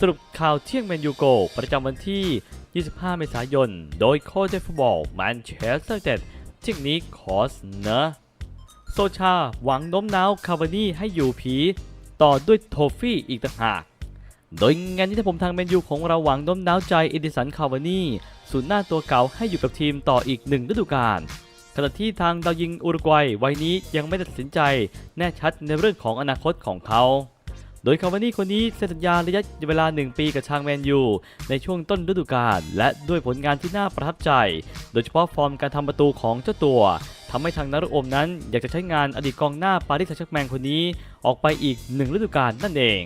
สรุปข่าวเที่ยงแมนยูโก ประจำวันที่ 25 เมษายน โดยโค้ชฟุตบอลแมนเชสเตอร์เต็ดเที่ยงนี้ขอเสนอโซชาหวังโน้มน้าวคาวานี่ให้อยู่ผี ต่อด้วยโทฟี่อีกต่างหาก โดยงานนี้ถ้าผมทางแมนยูของเราหวังโน้มน้าวใจเอดิสันคาวานี่ศูนย์หน้าตัวเก่าให้อยู่กับทีมต่ออีกหนึ่งฤดูกาลขณะที่ทางดาวยิงอุรุกวัยวัยนี้ยังไม่ตัดสินใจแน่ชัดในเรื่องของอนาคตของเขา โดยคาวานี่คนนี้เซ็นสัญญาระยะเวลา 1 ปีกับทางแมนยูในช่วงต้นฤดูกาลและด้วยผลงานที่น่าประทับใจ โดยเฉพาะฟอร์มการทำประตูของเจ้าตัวทำให้ทางนารุโอมนั้นอยากจะใช้งานอดีตกองหน้าปารีสแซงต์แชร์แมงคนนี้ออกไปอีกหนึ่งฤดูกาลนั่นเอง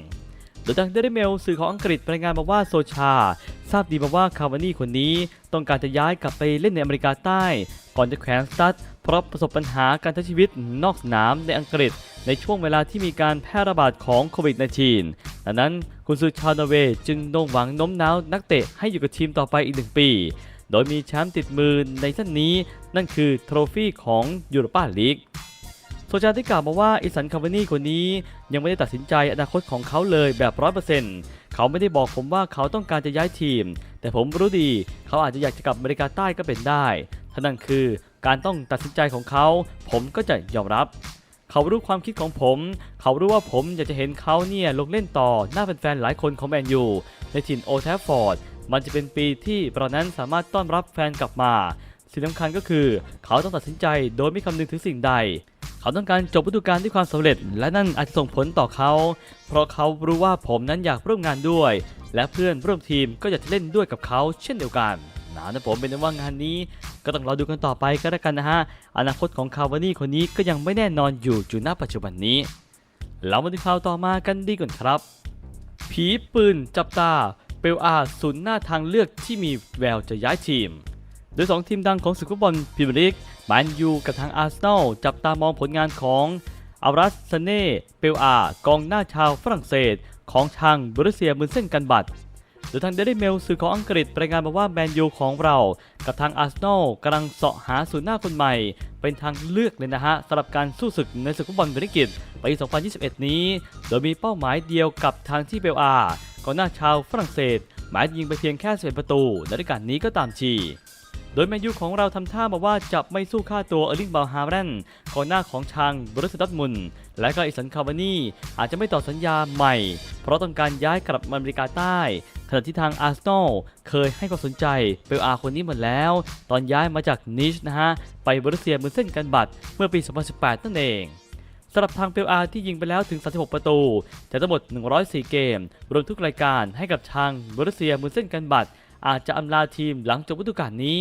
โดยทางเดลิเมลสื่อของอังกฤษรายงานมาว่าโซชา ทราบดีมาว่าคาวานี่คนนี้ต้องการจะย้ายกลับไปเล่นในอเมริกาใต้ ก่อนจะแขวนสตัดเพราะประสบปัญหาการใช้ชีวิตนอกสนามในอังกฤษ ในช่วงเวลาที่มีการแพร่ระบาดของโควิด -19 ดังนั้นคุณซือชาวนเวจึงโน้มหวังน้มน้าวนักเตะให้อยู่กับทีมต่อไปอีกหนึ่งปี โดยมีแชมป์ติดมือในท่านนี้ นั่นคือโทรฟี่ของยูโรปาลีกโซชาที่กล่าวมาว่าอิสันคาวานี่คนนี้ยังไม่ได้ตัดสินใจอนาคตของเขาเลยแบบร้อยเปอร์เซ็นต์เขาไม่ได้บอกผมว่าเขาต้องการจะย้ายทีม แต่ผมรู้ดี เขาอาจจะอยากจะกลับอเมริกาใต้ก็เป็นได้ท่านั่นคือการต้องตัดสินใจของเขา ผมก็จะยอมรับ เขารู้ความคิดของผม เขารู้ว่าผมอยากจะเห็นเขาเนี่ยลงเล่นต่อหน้าแฟนๆหลายคนของแมนยูในถิ่นโอแทฟฟอร์ด มันจะเป็นปีที่เรานั้นสามารถต้อนรับแฟนกลับมา สิ่งสำคัญก็คือ เขาต้องตัดสินใจโดยไม่คำนึงถึงสิ่งใด เขาต้องการจบฤดูกาลด้วยความสำเร็จ และนั่นอาจจะส่งผลต่อเขา เพราะเขารู้ว่าผมนั้นอยากร่วมงานด้วย และเพื่อนร่วมทีมก็อยากจะเล่นด้วยกับเขาเช่นเดียวกัน นะนะผมเป็นว่างานนี้ ก็ต้องรอดูกันต่อไปก็แล้วกันนะฮะอนาคตของคาวานี่คนนี้ก็ยังไม่แน่นอนอยู่จุดณปัจจุบันนี้ เรามาดูข่าวต่อมากันดีก่อนครับ ผีปืนจับตาเปลอาศูนย์หน้าทางเลือกที่มีแววจะย้ายทีม โดย 2 ทีมดังของศึกฟุตบอลพรีเมียร์ลีกแมนยูกับทางอาร์เซนอลจับตามองผลงานของอารัสซเน่เปลอา กองหน้าชาวฝรั่งเศส ของทางบรุเซียมือเส้นกันบัตร โดยทางเดลิเมลสื่อของอังกฤษรายงานมาว่าแมนยูของเรา กับทางอาร์เซนอลกำลังเสาะหาศูนย์หน้าคนใหม่ เป็นทางเลือกเลยนะฮะสำหรับการสู้ศึกในศึกฟุตบอลบริกิตปี2021 นี้ โดยมีเป้าหมายเดียวกับทางที่เบลอากองหน้าชาวฝรั่งเศส หมายยิงไปเพียงแค่11ประตูในฤดูกาลนี้ก็ตามทีโดยแมนยูของเราทำท่ามาว่าจะไม่สู้ค่าตัวเออร์ลิงบาฮาร์แรนกองหน้าของทางบรุสดัตมุน และก็อิสันคาวานี่อาจจะไม่ต่อสัญญาใหม่ ราะต้องการย้ายกลับมาอเมริกาใต้ ขณะที่ทางอาร์เซนอลเคยให้ความสนใจเปลอาคนนี้หมดแล้ว ตอนย้ายมาจากนิชนะฮะ ไปบรุเซียมือเส้นกันบัตรเมื่อปี 2018 นั่นเองสำหรับทางเปลอาที่ยิงไปแล้วถึง 36 ประตูจากทั้งหมด 104 เกม รวมทุกรายการให้กับทางบรุเซียมือเส้นกันบัตรอาจจะอำลาทีมหลังจบฤดูกาลนี้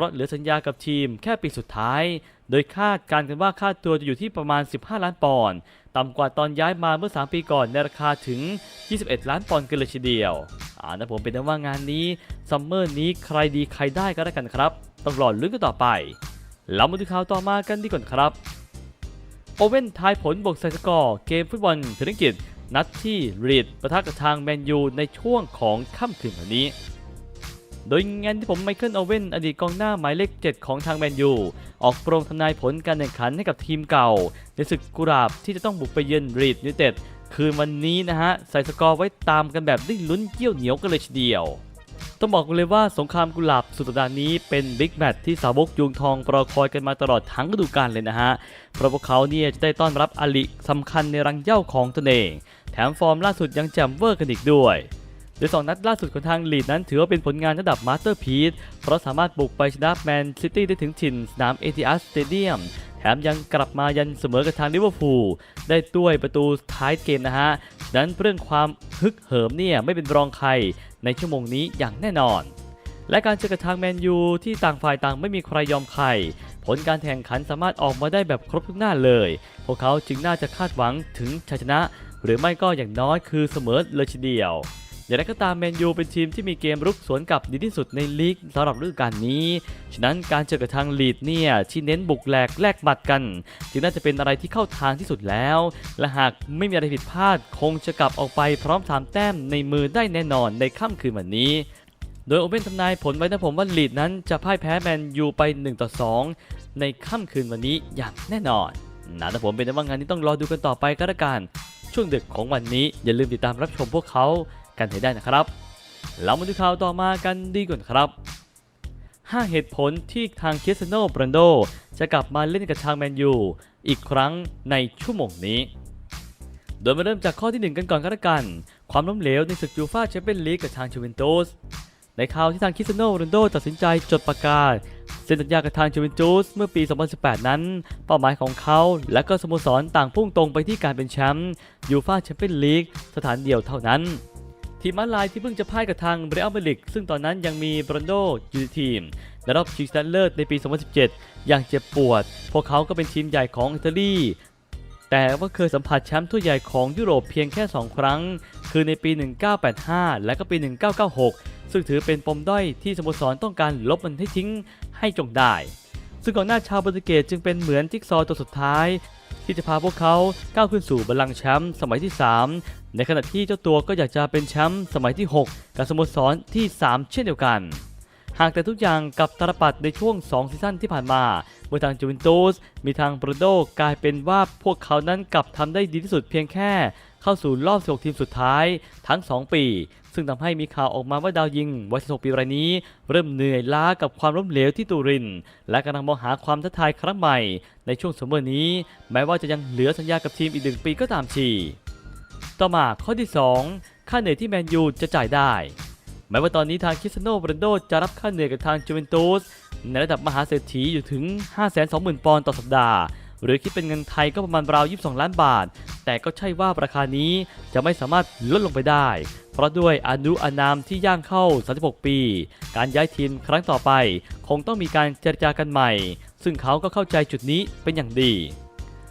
ราะเหลือสัญญากับทีมแค่ปีสุดท้าย โดยคาดการณ์กันว่าค่าตัวจะอยู่ที่ประมาณ 15 ล้านปอนด์ต่ำกว่าตอนย้ายมาเมื่อ 3 ปีก่อนในราคาถึง 21 ล้านปอนด์กันเลยทีเดียวอ่านะผมเป็นต่ว่างานนี้ซัมเมอร์นี้ใครดีใครได้ก็แล้วกันครับ ต้องรอลุ้นกันต่อไป เรามาดูข่าวต่อมากันดีก่อนครับ โอเว่นทายผลบวกสกอร์เกมฟุตบอลถึงกิจนัดที่รีดประทะกับทางแมนยูในช่วงของค่ำคืนวันนี้ โดยงานที่ผมไมเคิลโอเว่นอดีตกองหน้าหมายเลข 7 ของทางแมนยูออกโปรงทำนายผลการแข่งขันให้กับทีมเก่า ในศึกกุหลาบที่จะต้องบุกไปเยือนรีดยูเต็ดคืนวันนี้นะฮะ ใส่สกอร์ไว้ตามกันแบบได้ลุ้นเกี่ยวเหนียวกันเลยทีเดียว ต้องบอกเลยว่าสงครามกุหลาบสุดสัปดาห์นี้เป็นบิ๊กแมตช์ที่สาวกยุงทองรอคอยกันมาตลอดทั้งฤดูกาลเลยนะฮะ เพราะพวกเขาเนี่ยจะได้ต้อนรับอลิสำคัญในรังเย้าของตนเอง แถมฟอร์มล่าสุดยังแจ่มเวอร์กันอีกด้วย โดยสองนัดล่าสุดของทางลีดนั้นถือว่าเป็นผลงานระดับมาสเตอร์พีซเพราะสามารถบุกไปชนะแมนซิตี้ได้ถึงถิ่นสนามเอทีอาร์สเตเดียมแถมยังกลับมายันเสมอกับทางลิเวอร์พูลได้ด้วยประตูท้ายเกมนะฮะดังนั้นเรื่องความฮึกเหิมเนี่ยไม่เป็นรองใครในชั่วโมงนี้อย่างแน่นอน และการเจอกับทางแมนยูที่ต่างฝ่ายต่างไม่มีใครยอมใคร ผลการแข่งขันสามารถออกมาได้แบบครบทุกหน้าเลย พวกเขาจึงน่าจะคาดหวังถึงชัยชนะ หรือไม่ก็อย่างน้อยคือเสมอเลยทีเดียว อย่างไรก็ตามแมนยูเป็นทีมที่มีเกมรุกสวนกลับดีที่สุดในลีกสำหรับฤดูกาลนี้ ฉะนั้นการเจอกับทางลีดเนี่ยที่เน้นบุกแหลกแลกหมัดกัน จึงน่าจะเป็นอะไรที่เข้าทางที่สุดแล้ว และหากไม่มีอะไรผิดพลาดคงจะกลับออกไปพร้อมสามแต้มในมือได้แน่นอนในค่ำคืนวันนี้โดยโอเว่นทำนายผลไว้นะผมว่าลีดนั้นจะพ่ายแพ้แมนยูไป1ต่อ2ในค่ำคืนวันนี้อย่างแน่นอนนะแต่ผมเป็นแต่ว่างานนี้ต้องรอดูกันต่อไปก็แล้วกัน ช่วงดึกของวันนี้อย่าลืมติดตามรับชมพวกเขา กันให้ได้นะครับ เรามาดูข่าวต่อมากันดีกว่าครับ 5 เหตุผลที่ทางคริสเตโนโรนัลโดจะกลับมาเล่นกับทางแมนยูอีกครั้งในชั่วโมงนี้ โดยมาเริ่มจากข้อที่ 1 กันก่อนก็แล้วกัน ความล้มเหลวในศึกยูฟ่าแชมเปี้ยนลีกกับทางชูเวนตุสในข่าวที่ทางคริสเตโนโรนัลโดตัดสินใจจดประกาศเซ็นสัญญากับทางจูเวนตุสเมื่อปี 2018 นั้น เป้าหมายของเขาและก็สโมสรต่างพุ่งตรงไปที่การเป็นแชมป์ยูฟ่าแชมเปี้ยนลีกสถานเดียวเท่านั้น ทีมมาลายที่เพิ่งจะพ่ายกับทางเบรอัลเบลิกซึ่งตอนนั้นยังมีบรอนโดอยู่ในทีมในรอบชิงชนะเลิศในปี 2017 อย่างเจ็บปวด พวกเขาก็เป็นทีมใหญ่ของอิตาลีแต่ว่าเคยสัมผัสแชมป์ถ้วยใหญ่ของยุโรปเพียงแค่ 2 ครั้ง คือในปี 1985 และก็ปี 1996 ซึ่งถือเป็นปมด้อยที่สโมสรต้องการลบมันให้ทิ้งให้จงได้ ซึ่งก่อนหน้าชาวโปรตุเกสจึงเป็นเหมือนจิ๊กซอว์ตัวสุดท้าย ที่จะพาพวกเขาก้าวขึ้นสู่บัลลังก์แชมป์สมัยที่ 3 ในขณะที่เจ้าตัวก็อยากจะเป็นแชมป์สมัยที่ 6 กับสโมสรที่ 3 เช่นเดียวกัน หากแต่ทุกอย่างกับตาลปัดในช่วง 2 ซีซั่นที่ผ่านมาเมื่อทางจูเวนตุสมีทางโปรโดกลายเป็นว่าพวกเขานั้นกลับทำได้ดีที่สุดเพียงแค่ เข้าสู่รอบ 16 ทีมสุดท้ายทั้ง 2 ปี ซึ่งทำให้มีข่าวออกมาว่าดาวยิงวัย 16 ปีรายนี้ เริ่มเหนื่อยล้ากับความล้มเหลวที่ตูริน และกำลังมองหาความท้าทายครั้งใหม่ ในช่วงสมเมอร์นี้ แม้ว่าจะยังเหลือสัญญากับทีมอีกหนึ่งปีก็ตามที ต่อมาข้อที่ 2 ค่าเหนื่อยที่แมนยูจะจ่ายได้แม้ว่าตอนนี้ทางคริสเตียโนโรนัลโดจะรับค่าเหนื่อยกับทางจูเวนตุสในระดับมหาเศรษฐีอยู่ถึง 520,000 ปอนด์ต่อสัปดาห์ หรือคิดเป็นเงินไทยก็ประมาณราว 22 ล้านบาท แต่ก็ใช่ว่าราคานี้จะไม่สามารถลดลงไปได้ เพราะด้วยอนุอานามที่ย่างเข้า 36 ปี การย้ายทีมครั้งต่อไป คงต้องมีการเจรจากันใหม่ ซึ่งเขาก็เข้าใจจุดนี้เป็นอย่างดี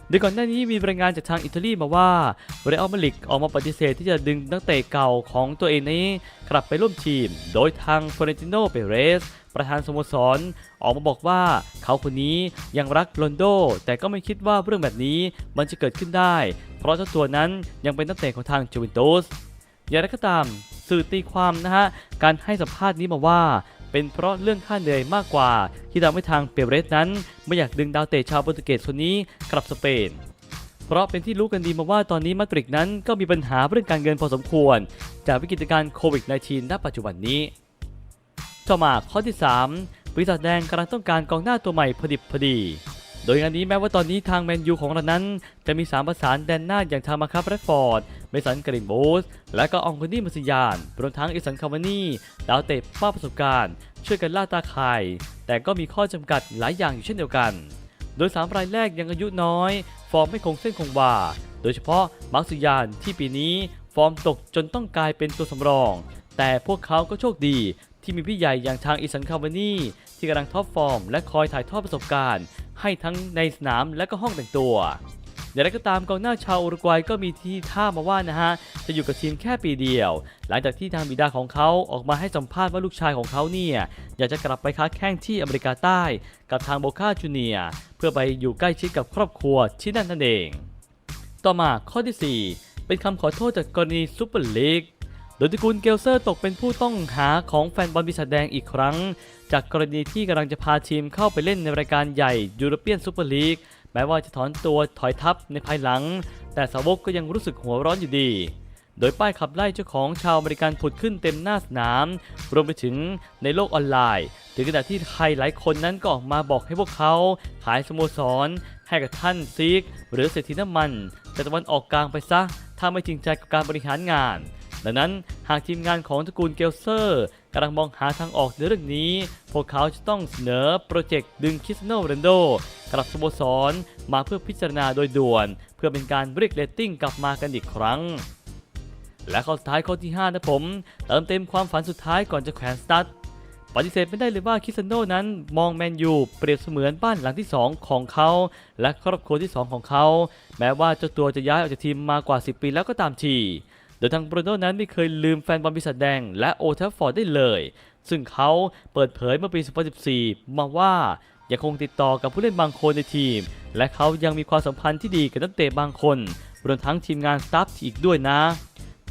โดยก่อนหน้านี้มีรายงานจากทางอิตาลีมาว่าเรอัลมาดริดออกมาปฏิเสธที่จะดึงนักเตะเก่าของตัวเองนี้กลับไปร่วมทีม โดยทางฟลอเรนติโนเปเรสประธานสโมสรออกมาบอกว่าเขาคนนี้ยังรักโรนโด แต่ก็ไม่คิดว่าเรื่องแบบนี้มันจะเกิดขึ้นได้ เพราะเจ้าตัวนั้นยังเป็นนักเตะของทางจูเวนตุสอย่างไรก็ตามสื่อตีความนะฮะ การให้สัมภาษณ์นี้มาว่า เป็นเพราะเรื่องค่าเหนื่อยมากกว่า ที่ทำให้ทางเปเรสนั้นไม่อยากดึงดาวเตะชาวโปรตุเกสคนนี้กลับสเปนเพราะเป็นที่รู้กันดีมาว่าตอนนี้มาดริดนั้นก็มีปัญหาเรื่องการเงินพอสมควร จากวิกฤตการ์โควิด -19 ณ ปัจจุบันนี้ต่อมาข้อที่ 3 บริษัทแดงกำลังต้องการกองหน้าตัวใหม่พอดิบพอดี โดยงานนี้แม้ว่าตอนนี้ทางแมนยูของเรานั้น จะมี 3 ประสานแดนหน้าอย่างทางมาคับแรดฟอร์ด เมสันกรินโบสและก็องคนี่มัสยานรวมทั้งอิสันคาวานี่ดาวเตะป้าประสบการณ์ ช่วยกันล่าตาข่าย แต่ก็มีข้อจำกัดหลายอย่างอยู่เช่นเดียวกัน โดย 3 รายแรกยังอายุน้อย ฟอร์มไม่คงเส้นคงวาโดยเฉพาะมาร์คสุยานที่ปีนี้ฟอร์มตกจนต้องกลายเป็นตัวสำรอง แต่พวกเขาก็โชคดีที่มีพี่ใหญ่อย่างทางอิสันคาวานี่ ที่กำลังท็อปฟอร์ม และคอยถ่ายทอดประสบการณ์ ให้ทั้งในสนามและก็ห้องแต่งตัวอย่างไรก็ตามกองหน้าชาวอุรุกวัยก็มีที่ท่ามาว่านะฮะ จะอยู่กับทีมแค่ปีเดียว หลังจากที่ทางบิดาของเขาออกมาให้สัมภาษณ์ว่าลูกชายของเขาเนี่ย อยากจะกลับไปค้าแข่งที่อเมริกาใต้ กับทางโบคาจูเนียเพื่อไปอยู่ใกล้ชิดกับครอบครัวที่นั่นนั่นเอง ต่อมาข้อที่ 4 เป็นคำขอโทษจากกรณีซูเปอร์ลีก โดยตระกูลเกลเซอร์ตกเป็นผู้ต้องหาของแฟนบอลปีศาจแดงอีกครั้ง จากกรณีที่กำลังจะพาทีมเข้าไปเล่นในรายการใหญ่ยูโรเปียนซูเปอร์ลีกแม้ว่าจะถอนตัวถอยทับในภายหลัง แต่สาวกก็ยังรู้สึกหัวร้อนอยู่ดี โดยป้ายขับไล่เจ้าของชาวอเมริกันผุดขึ้นเต็มหน้าสนาม รวมไปถึงในโลกออนไลน์ ถึงขนาดที่ใครหลายคนนั้นก็ออกมาบอกให้พวกเขาขายสโมสร ให้กับท่านซีก หรือเศรษฐีน้ำมันจากตะวันออกกลางไปซะ ถ้าไม่จริงใจกับการบริหารงาน ดังนั้นหากทีมงานของตระกูลเกลเซอร์กำลังมองหาทางออกในเรื่องนี้ พวกเขาจะต้องเสนอโปรเจกต์ดึงคิสโนโรนัลโดกลับสโมสรมาเพื่อพิจารณาโดยด่วน เพื่อเป็นการเรียกเรตติ้งกลับมากันอีกครั้ง และข้อสุดท้ายข้อที่ 5 นะผม เติมเต็มความฝันสุดท้ายก่อนจะแขวนสตั๊ดปฏิเสธไม่ได้เลยว่าคิสเตียโนนั้นมองแมนยูเปรียบเสมือนบ้านหลังที่ 2 ของเขา และครอบครัวที่ 2 ของเขา แม้ว่าเจ้าตัวจะย้ายออกจากทีมมากว่า 10 ปีแล้วก็ตามที โดยทางโบรโนนั้นไม่เคยลืมแฟนบอลปีศาจแดงและโอทัฟฟอร์ดได้เลย ซึ่งเขาเปิดเผยเมื่อปี 2014 มาว่ายังคงติดต่อกับผู้เล่นบางคนในทีม และเขายังมีความสัมพันธ์ที่ดีกับนักเตะบางคนรวมทั้งทีมงานสตาฟอีกด้วยนะ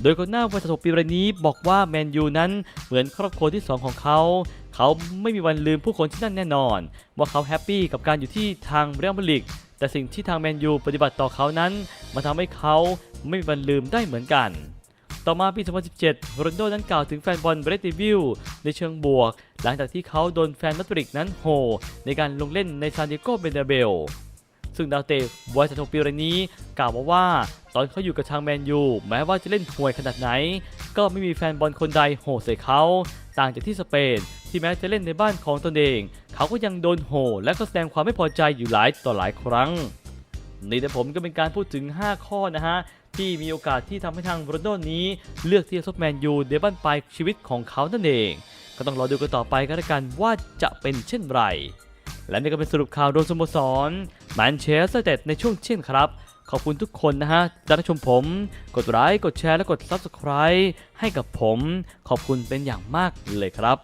โดยคนหน้าวัย16ปีรายนี้บอกว่าแมนยูนั้นเหมือนครอบครัวที่ 2 ของเขา เขาไม่มีวันลืมผู้คนที่นั่นแน่นอน ว่าเขาแฮปปี้กับการอยู่ที่ทางเรอัลมาดริดแต่สิ่งที่ทางแมนยูปฏิบัติต่อเขานั้น มาทำให้เขาไม่มีวันลืมได้เหมือนกัน ต่อมาปี 2017 โรนโดนั้นกล่าวถึงแฟนบอลเบรติวิลในเชิงบวก หลังจากที่เขาโดนแฟนมาดริดนั้นโห ในการลงเล่นในซานดิโกเบนาเบล ซึ่งดาวเตะวัย36ปีรายนี้ กล่าวมาว่า ตอนเขาอยู่กับทางแมนยู แม้ว่าจะเล่นห่วยขนาดไหน ก็ไม่มีแฟนบอลคนใดโหใส่เขา ต่างจากที่สเปนที่แม้จะเล่นในบ้านของตนเอง เขาก็ยังโดนโหและก็แสดงความไม่พอใจอยู่หลายต่อหลายครั้งนี่แต่ผมก็เป็นการพูดถึง 5 ข้อนะฮะ ที่มีโอกาสที่ทำให้ทางโรนโดนี้เลือกที่จะซบแมนยูในบ้านปลายชีวิตของเขานั่นเอง ก็ต้องรอดูกันต่อไปกันละกันว่าจะเป็นเช่นไร และนี่ก็เป็นสรุปข่าวโดยสโมสรแมนเชสเตอร์เต็ดในช่วงเช่นครับ ขอบคุณทุกคนนะฮะที่รับชมผม กดไลค์กดแชร์และกด Subscribe ให้กับผม ขอบคุณเป็นอย่างมากเลยครับ